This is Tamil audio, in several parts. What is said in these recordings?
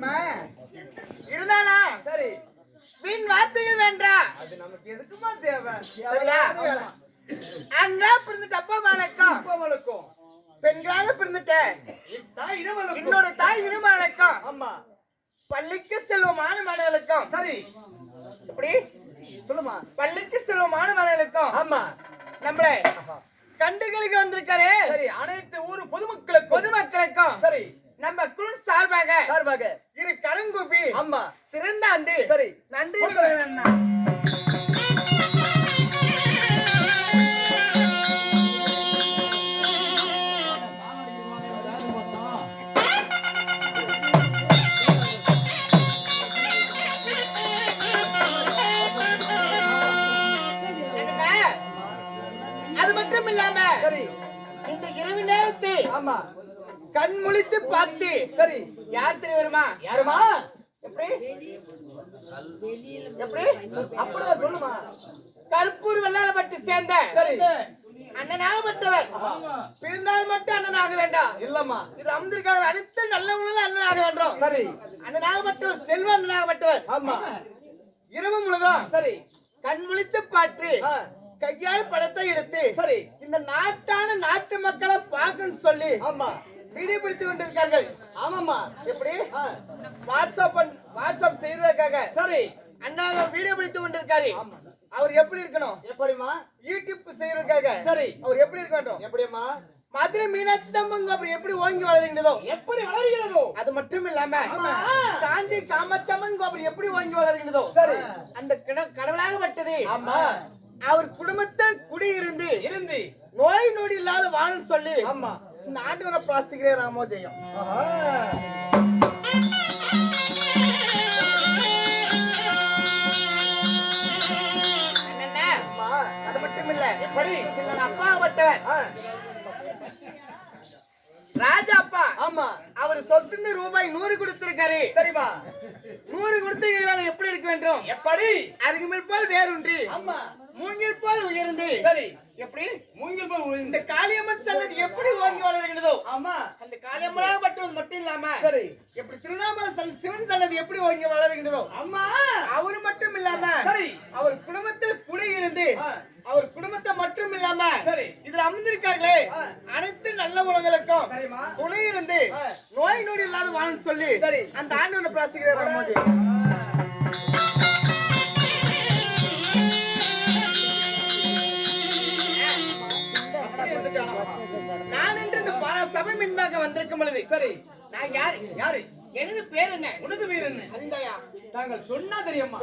உண்மை இருந்தாலும் சரி. வீண் வார்த்தைகள் வேண்டா. அது நமக்கு எதுக்குமா தேவை? சரியா? அண்ணா பிறந்துட்டு அப்பா வணக்கம். அப்பவளுக்கும் பெண்களாக பிறந்துட்டேன். என்னோட தாய் இனிமே வணக்கம். ஆமா. பள்ளிக்கு செல்லும் மாணவர்களுக்கும் சரி. எப்படி? சொல்லுமா. பள்ளிக்கு செல்லும் மாணவர்களுக்கும் ஆமா. நம்மளே கண்டுகளுக்கு வந்திருக்காரு. சரி அனைத்து ஊர் பொதுமக்களுக்கும். பொதுமக்களுக்கும். சரி. நம்ம குழு சார்பாக சார்பாக. இரு கருங்குப்பி ஆமா. சிறந்த அந்து சரி. நன்றி தெரிய வருமா? யாருமா? எப்படி? எப்படி? அப்படிதான் சொல்லுமா. கருப்பூர் வெள்ளாளப்பட்டு சேர்ந்த சரி. அண்ணனாகப்பட்டவர். பிறந்தால் மட்டும் அண்ணனாக வேண்டாம். இல்லம்மா. இது அமர்ந்திருக்காங்க அனைத்து நல்லவங்களும் அண்ணனாக வேண்டும். சரி. அண்ணனாகப்பட்டவர் செல்வ அண்ணனாகப்பட்டவர். ஆமா. இரவு முழுதும் சரி. கண் முழித்து பாற்று கையால் படத்தை எடுத்து சரி. இந்த நாட்டான நாட்டு மக்களை பார்க்கணும்னு சொல்லி ஆமா. வீடியோ பிடித்து கொண்டிருக்கார்கள் ஆமாம்மா. எப்படி? வாட்ஸ்அப் வாட்ஸ்அப் செய்யறதுக்காக சரி. அண்ணா வீடியோ பிடித்து கொண்டிருக்காரு. அவர் எப்படி இருக்கணும்? எப்படிமா யூடியூப் செய்யறதுக்காக. சரி. அவர் எப்படி இருக்க வேண்டும்? எப்படிம்மா? மதுரை மீனாட்சி தம்பங்க அவர் எப்படி ஓங்கி வளர்கின்றதோ? எப்படி வளர்கிறதோ? அது மட்டும் இல்லாம. காஞ்சி காமச்சம்மன் கோபுரம் எப்படி ஓங்கி வளர்கின்றதோ? சரி. அந்த கிட- கடவுளாகப்பட்டது ஆமா. அவர் குடும்பத்தில் குடியிருந்து இருந்து நோய் நொடி இல்லாத வாழும் சொல்லி ஆமா. ஆஹா. என்னென்ன? அம்மா, அது மட்டும் இல்ல. எப்படி என்னோட அப்பாகப்பட்டவர் ஆ, ராஜா அப்பா. ஆமா. அவர் சொத்துன்னு ரூபாய் நூறு கொடுத்திருக்காரு. சரிம்மா. நூறு கொடுத்த எப்படி இருக்க வேண்டும்? எப்படி அருகுமில் போல் வேறுன்றி. ஆமா. மூங்கில் போல் உயர்ந்து. சரி எப்படி? மூங்கில் போல் இந்த காளியம்மன் சன்னதி எப்படி ஓங்கி வளர்கிறதோ ஆமா. அந்த காளியம்மனாகப்பட்டது மட்டும் இல்லாம சரி. எப்படி திருவண்ணாமலை சன் சிவன் சன்னதி எப்படி ஓங்கி வளர்கின்றதோ அம்மா அவர் மட்டும் இல்லாம சரி. அவர் குடும்பத்தில் குடியிருந்து ஆ, அவர் குடும்பத்தை மட்டும் இல்லாம சரி. இதுல அமர்ந்திருக்கார்களே. அனைத்து நல்ல உலகளுக்கும் துணை இருந்து. நோய் நொடி இல்லாத வாழன்னு சொல்லி சரி. அந்த ஆண்டவனை பிரார்த்திக்கிறார் பொழுது சரி. நான் யாரு? யாரு? எனது பேர் என்ன? உனது வீர் என்ன? தாங்கள் சொன்னா தெரியுமா?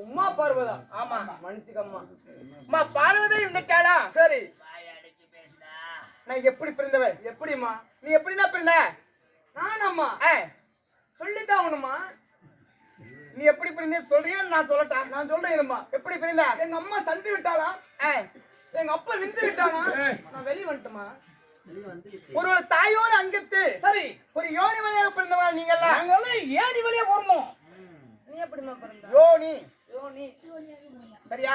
உமா பார்வதா? ஆமா மன்னிச்சுக்கம்மா. உமா பார்வதி இருந்துட்டாளா சரி. நான் எப்படி பிறந்தவன்? எப்படிம்மா? நீ எப்படின்னா பிறந்த? நானம்மா. ஏ, சொல்லித்தான் ஆகணுமா நீ எப்படி பிறந்த? சொல்றியா நான் சொல்லட்டா? நான் சொல்றேன்மா எப்படி பிறந்த? எங்க அம்மா சந்தி விட்டாளா? ஏ, எங்க அப்பா விந்து விட்டானா நான் வெளிய வந்துட்டுமா ஒரு தாயோட அங்கத்து சரி. ஒரு யோனி வழியாக பிறந்தவா நீங்கெல்லாம் நாங்கெல்லாம் ஏணி வெளியே போறோமோ? நீ எப்படிமா பிறந்த யோனி. சரியா?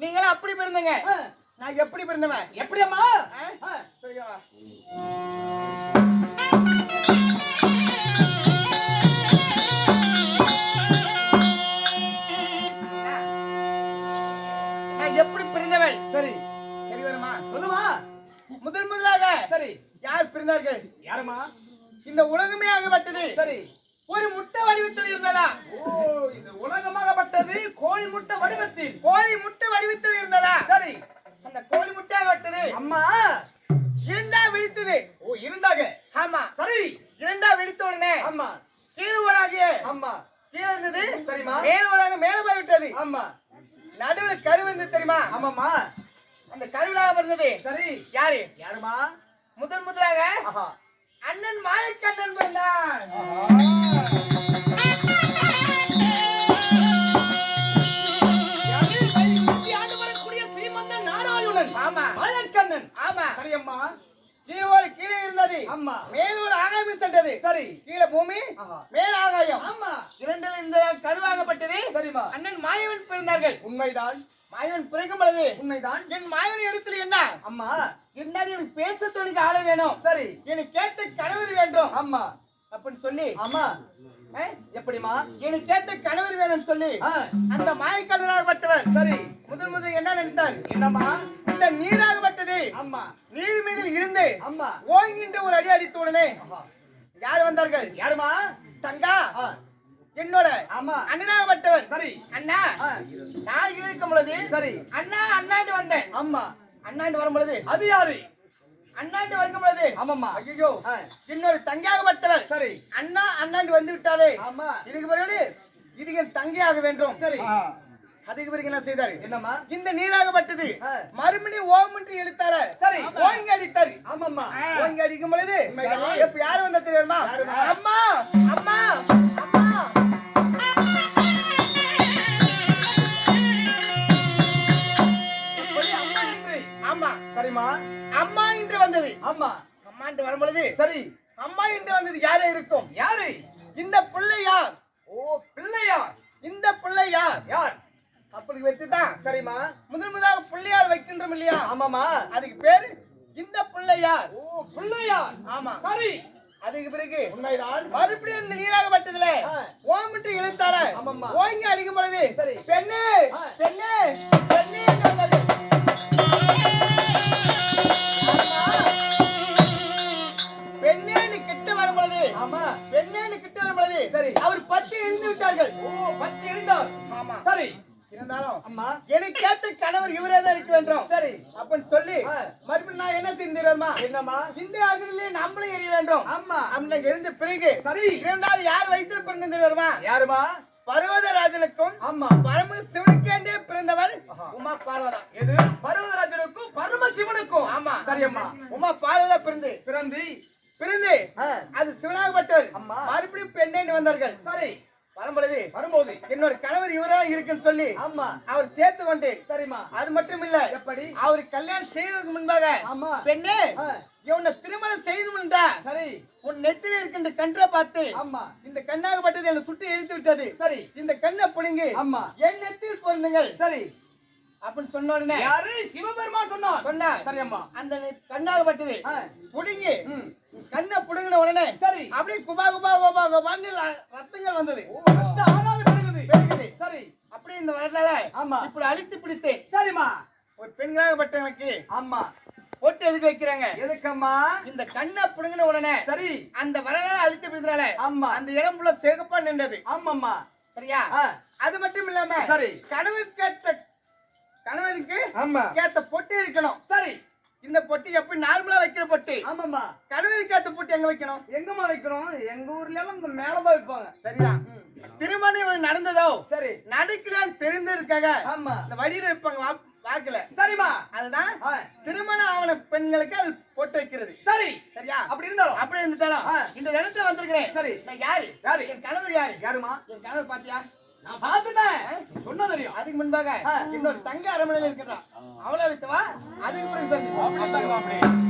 நீங்களாம் அப்படி பிறந்தங்க. நான் எப்படி பிறந்தவன்? எப்படியம்மா? சரியா? கோழி முட்டை வடிவத்தில். கோழி முட்டை வடிவத்தில் இருந்ததா? சரி. அந்த கோழி முட்டை ஆகப்பட்டது அம்மா. இரண்டா வெடித்தது ஓ இருந்தாங்க ஆமா. சரி. இரண்டா வெடித்த உடனே ஆமா. கீழ் ஓடாகிய ஆமா. கீழே இருந்தது. சரிம்மா. மேல் ஓடாக மேல போய்விட்டது. ஆமா. நடுவுல கரு வந்து தெரியுமா? ஆமாம்மா. அந்த கருவிலாக பிறந்தது. சரி. யாரு? யாருமா முதல் முதலாக அண்ணன் மாயக்கண்ணன் பிறந்தான் மழக்கண்ணன் ஆமா. சரியம்மா. கீழோடு கீழே இருந்தது. ஆமா. மேலோடு ஆகாயம் சென்றது. சரி. கீழே பூமி மேல் ஆகாயம். ஆமா. இரண்டில் இந்த கருவாகப்பட்டது. சரிம்மா. அண்ணன் மாயவன் பிறந்தார்கள். உண்மைதான். மாயவன் பிறக்கும் பொழுது உண்மைதான். என் மாயவன் இடத்துல என்ன? அம்மா. என்னது எனக்கு பேச தொழில் ஆள வேணும்? சரி. எனக்கு கேட்ட கணவர் வேண்டும். ஆமா. அப்படின்னு சொல்லி. ஆமா. ஏ, எப்படிமா எனக்கு கேட்ட கணவர் வேணும்னு சொல்லி அந்த மாயக்கடலாகப்பட்டவர் சரி. முதல் முதல் என்ன நினைத்தார்? என்னம்மா இந்த நீராகப்பட்டது ஆமா நீர் மீதில் இருந்து அம்மா ஓங்கின்ற ஒரு அடி அடித்த உடனே. யார் வந்தார்கள்? யாருமா? தங்கா. என்னோட ஆமா. அண்ணனாகப்பட்டவர். சரி. அண்ணா. நான் இருக்கும் பொழுது? சரி. அண்ணா அண்ணாண்டு வந்தேன். ஆமா. அண்ணாண்டு வரும் பொழுது? அது யாரு அண்ணாண்டு வரும் பொழுது? ஆமாம்மா. ஐயோ என்னோட தங்கையாகப்பட்டவர். சரி. அண்ணா அண்ணாண்டு வந்து விட்டாரே. ஆமா. இதுக்கு பிறகு இதுக்கு தங்கையாக வேண்டும். சரி. அதுக்கு பிறகு என்ன செய்தாரு? என்னம்மா? இந்த நீராகப்பட்டது. மறுபடியும் ஓம் என்று இழுத்தார சரி. ஓங்கி அடித்தாரு. ஆமாம்மா. ஓங்கி அடிக்கும் பொழுது. இப்ப யாரு வந்தா தெரியுமா? அம்மா அம்மா அம்மா. ஆமா. சரிம்மா. அம்மா என்று வந்தது. ஆமா. அம்மா என்று வரும் பொழுது சரி. அம்மா என்று வந்தது யாரே இருக்கும்? யாரு? இந்த பிள்ளை யார்? ஓ பிள்ளையார். இந்த பிள்ளை யார்? யார்? அப்படி வச்சுதான் சரிம்மா முதல் முதலாக பிள்ளையார் வைக்கின்றோம் இல்லையா? ஆமாமா அதுக்கு பேரு இந்த பிள்ளை யார் ஓ பிள்ளையார். ஆமா. சரி. அதுக்கு பிறகு உண்மைதான். மறுபடியும் இந்த நீராகப்பட்டதுல ஆ. ஓமிட்டு ஆமாம்மா. ஓங்கி அடிக்கும் பொழுது. பெண்ணு. பெண்ணு பெண்ணு அம்மா எனக்கு கேட்ட கணவர் இவரே தான் இருக்க வேண்டும். சரி. அப்படின்னு சொல்லி. மறுபடியும் நான் என்ன செஞ்சிருவேமா என்னம்மா? இந்த அகலிலே நம்மளும் எரிய வேண்டும். ஆமா. அப்படின்னு எழுந்த பிறகு சரி. இரண்டாவது யார் வயிற்றில் பிறந்து வருமா யாருமா? பர்வதராஜனுக்கும் ஆமா. பரம சிவனுக்கேண்டே பிறந்தவள். உமா பார்வதா. எது? பர்வதராஜனுக்கும் பரமசிவனுக்கும் ஆமா. சரியம்மா. உமா பார்வதா பிறந்து. பிறந்து. பிறந்து அது சிவனாகப்பட்டவர் அம்மா. மறுபடியும் பெண்ணேண்டு வந்தார்கள். சரி. வரும்பொழுது வரும்போது என்னோட கணவர் இவரா இருக்குன்னு சொல்லி ஆமா. அவர் சேர்த்து கொண்டு சரிம்மா. அது மட்டும் இல்ல எப்படி? அவர் கல்யாணம் செய்வதற்கு முன்பாக ஆமா. பெண்ணே இவனை திருமணம் செய்யணும்டா சரி. உன் நெத்தில இருக்கின்ற கன்றை பார்த்து ஆமா. இந்த கண்ணாகப்பட்டது என்னை சுட்டி எரித்து விட்டது. சரி. இந்த கண்ணை புடுங்கி ஆமா. என் நெத்தியில் பொருந்துங்கள். சரி. அப்படின்னு சொன்ன உடனே யாரு? சிவபெருமான் சொன்னார். சொன்னார் சரியம்மா அந்த நெ- கண்ணாகப்பட்டது புடுங்கி கண்ணை புடுங்கின உடனே சரி. அப்படியே குபா குபா குபா குபான்னு ரத்தங்கள் வந்தது. ஓ, ரத்த ஆறாவது பெருகுது. பெருகுது. சரி. அப்படியே இந்த வரலால ஆமா. இப்படி அழித்து பிடித்தேன். சரிம்மா. ஒரு பெண்களாகப்பட்டவனுக்கு ஆமா. போட்டு எதுக்கு வைக்கிறாங்க? எதுக்கம்மா? இந்த கண்ணை புடுங்கின உடனே சரி. அந்த வரலாறு அழித்து பிடித்தனால ஆமா. அந்த இடம் ஃபுல்லா சிகப்பா நின்றது. ஆமாம்மா. சரியா? அது மட்டும் இல்லாம சரி. கணவர் கேட்ட கணவருக்கு ஆமா. கேட்ட பொட்டு இருக்கணும். சரி. இந்த பொட்டி எப்படி நார்மலா வைக்கிற பொட்டி? ஆமாம்மா. கடுவரி காத்து பொட்டி எங்க வைக்கணும்? எங்கம்மா வைக்கணும் எங்க ஊர்ல எல்லாம் இந்த மேலதான் வைப்பாங்க. சரிதான் திருமணம் நடந்ததோ? சரி. நடுக்கலான்னு தெரிந்திருக்காக ஆமா. இந்த வழியில வைப்பாங்க வாக்குல. சரிம்மா. அதுதான் திருமணம் ஆவண பெண்களுக்கு அது போட்டு வைக்கிறது. சரி. சரியா? அப்படி இருந்தாலும். அப்படி இருந்துட்டாலும். இந்த இடத்துல வந்திருக்கிறேன். சரி. நான் யாரு? யாரு? என் கணவர் யாரு? யாருமா என் கணவர் பாத்தியா? நான் பார்த்துட்டேன். சொன்ன தெரியும். அதுக்கு முன்பாக. இன்னொரு தங்க அரமனையில இருக்கிறா அவளை அழைத்து வா. அதுக்கு பிறகு